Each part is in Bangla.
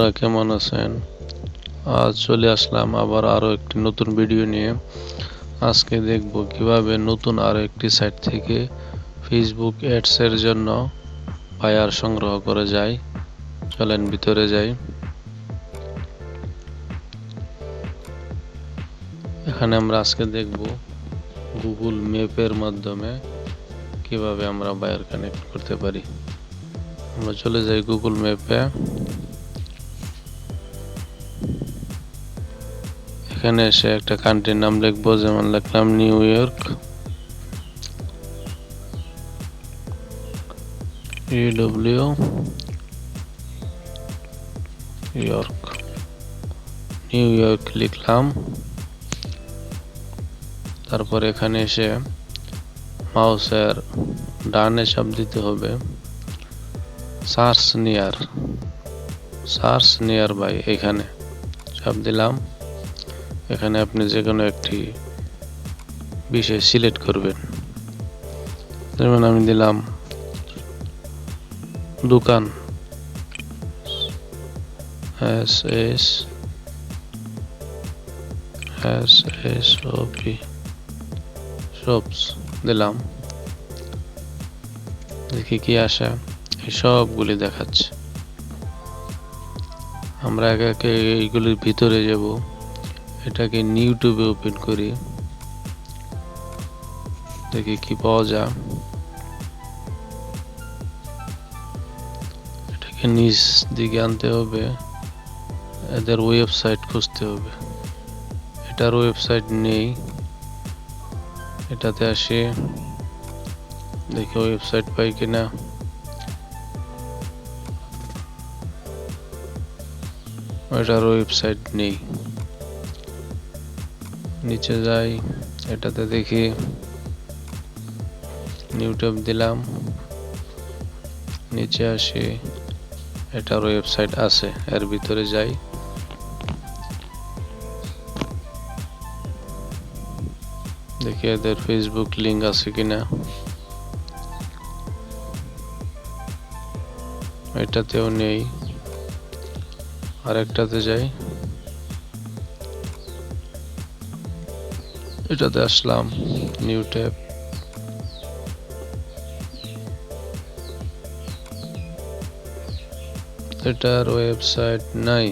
আপনারা কেমন আছেন? আজ চলে আসলাম আবার আরও একটি নতুন ভিডিও নিয়ে। আজকে দেখব কীভাবে নতুন আরও একটি সাইট থেকে ফেসবুক অ্যাডস এর জন্য বায়ার সংগ্রহ করে যায়। চলেন ভিতরে যাই। এখানে আমরা আজকে দেখব গুগল ম্যাপের মাধ্যমে কীভাবে আমরা বায়ার কানেক্ট করতে পারি। আমরা চলে যাই গুগল ম্যাপে এখানে এসে একটা কান্ট্রির নাম লিখব, যেমন লিখলাম নিউ ইয়র্ক ইউডব্লিউ ইয়র্ক নিউ ইয়র্ক লিখলাম। তারপর এখানে এসে মাউসের ডানে চাপ দিতে হবে। Search near search nearby এখানে চাপ দিলাম। এখানে আপনি যে কোনো একটি বিষয় সিলেক্ট করবেন। যেমন আমি দিলাম দোকান S S S S O P shops দিলাম। দেখি কি আসে, এই সবগুলি দেখাচ্ছে। আমরা একে একে এইগুলির ভিতরে যাব। এটাকে ইউটিউবে ওপেন করি। দেখি কি পাওয়া যায়। এটাকে নিচ দিকে আনতে হবে। এদের ওয়েবসাইট খুঁজতে হবে। এটার ওয়েবসাইট নেই। এটাতে আসে। দেখি ওয়েবসাইট পাই কিনা। এটার ওয়েবসাইট নেই। নিচে যাই, এটাতে দেখি ইউটিউব দিলাম, নিচে আসি এটার ওয়েবসাইট আছে, এর ভিতরে যাই। দেখি এদের ফেসবুক লিঙ্ক আছে কিনা। এটাতেও নেই। আরেকটাতে যাই। এটাতে আসলাম নিউ ট্যাব এটার ওয়েবসাইট নাই।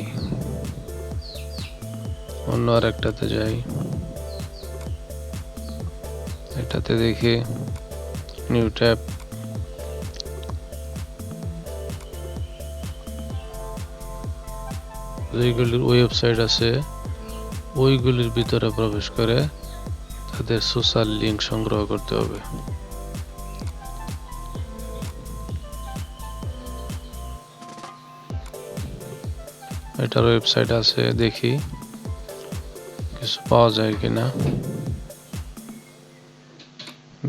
অন্য আর একটাতে যাই। এটাতে দেখি নিউ ট্যাব যেগুলির ওয়েবসাইট আছে, ওইগুলির ভিতরে প্রবেশ করে তাদের সোশ্যাল লিঙ্ক সংগ্রহ করতে হবে। এটার ওয়েবসাইট আছে, দেখি। কিছু পাওয়া যায় কিনা।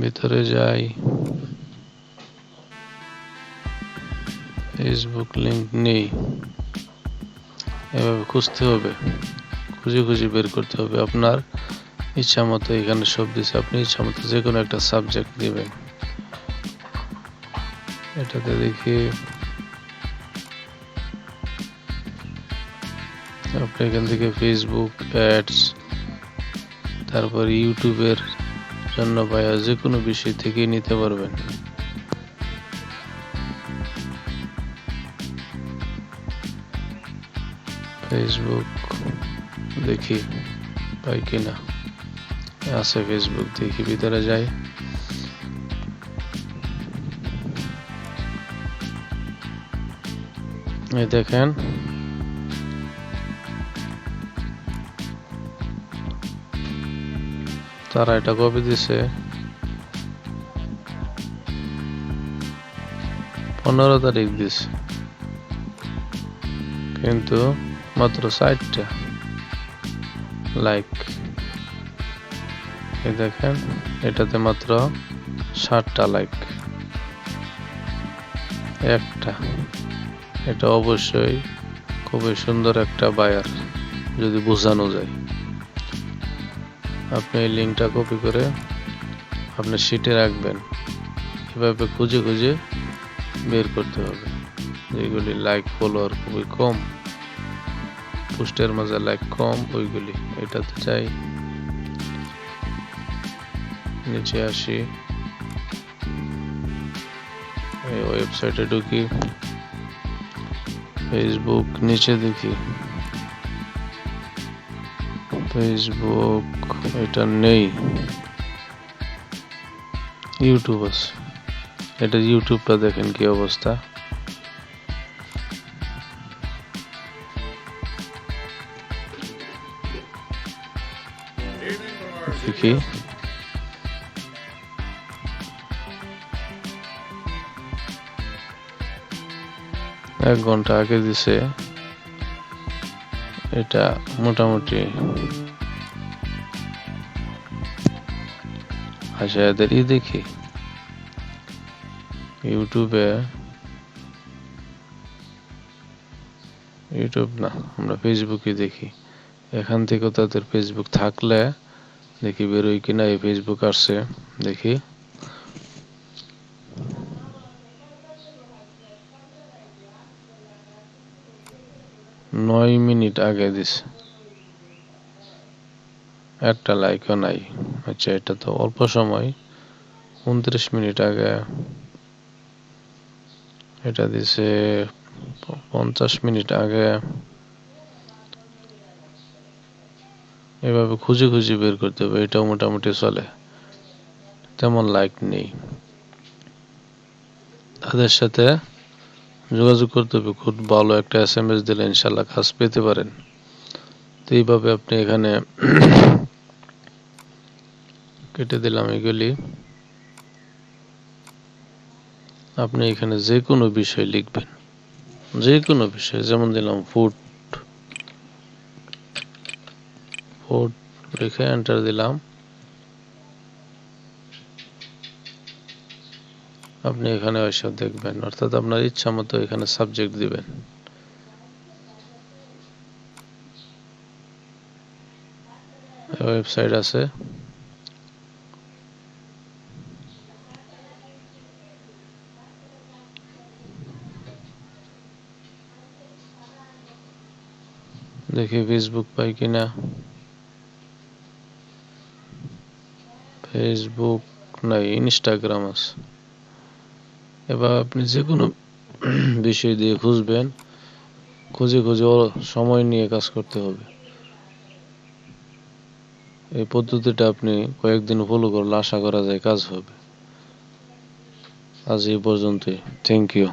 ভিতরে যাই। ফেসবুক লিঙ্ক নেই। এভাবে খুঁজতে হবে। খুঁজে খুঁজে বের করতে হবে আপনার ইচ্ছা মতো এখানে সব দিচ্ছে আপনি ইচ্ছা মতো যে কোনো একটা সাবজেক্ট দিবেন। এটাতে দেখি। আপনি এখান থেকে ফেসবুক অ্যাডস তারপর ইউটিউবের জন্য পায়া যে কোনো বিষয় থেকেই নিতে পারবেন। ফেসবুক দেখি, পাই কিনা। আছে ফেসবুক দেখি, ভিতরে যাই। এই দেখেন। তারা এটা কপি দিছে। পনেরো তারিখ দিছে। কিন্তু মাত্র ষাটটা। লাইক এই দেখেন, এটাতে মাত্র ষাটটা লাইক একটা। এটা অবশ্যই খুবই সুন্দর একটা বায়ার যদি বোঝানো যায়। আপনি এই লিঙ্কটা কপি করে আপনার সিটে রাখবেন। এভাবে খুঁজে খুঁজে বের করতে হবে। যেগুলি লাইক ফলোয়ার খুবই কম পোস্টের মাঝে লাইক কম, ওইগুলি। এটাতে যাই নিচে আসি। এই ওয়েবসাইটে ঢুকি। ফেসবুক নিচে দেখি। ফেসবুক এটা নেই। ইউটিউব আছে। এটা ইউটিউবটা দেখেন কি অবস্থা। দেখি। এক ঘণ্টা আগে দিছে। এটা মোটামুটি আচ্ছা এদের ই দেখি। ইউটিউবে ইউটিউব না, আমরা ফেসবুকে দেখি। এখান থেকে তাদের ফেসবুক থাকলে দেখি বেরোয় কিনা, এই ফেসবুক আসছে, দেখি। নয় মিনিট আগে দিছে। একটা লাইকও নাই। আচ্ছা এটা তো অল্প সময়। উনত্রিশ মিনিট আগে এটা দিছে পঞ্চাশ মিনিট আগে। এভাবে খুঁজে খুঁজে বের করতে হবে, এটাও মোটামুটি চলে। তেমন লাইক নেই। তাদের সাথে যোগাযোগ করতে হবে। খুব ভালো একটা এস এম এস দিলে ইনশাল্লাহ কাজ পেতে পারেন। তো এইভাবে আপনি এখানে কেটে দিলাম এগুলি। আপনি এখানে যে কোনো বিষয় লিখবেন। যে কোনো বিষয়, যেমন দিলাম ফুড ফুড লিখে এন্টার দিলাম। আপনি এখানে ওইসব দেখবেন, অর্থাৎ আপনার ইচ্ছা মতো এখানে সাবজেক্ট দিবেন। ওয়েবসাইট আছে। দেখি ফেসবুক পাই কিনা। ফেসবুক নাই ইনস্টাগ্রাম আছে। এবার আপনি যে কোনো বিষয় দিয়ে খুঁজবেন, খুঁজে খুঁজে সময় নিয়ে কাজ করতে হবে। এই পদ্ধতিটা আপনি কয়েকদিন ফলো করলে আশা করা যায় কাজ হবে। আজ এই পর্যন্তই। Thank you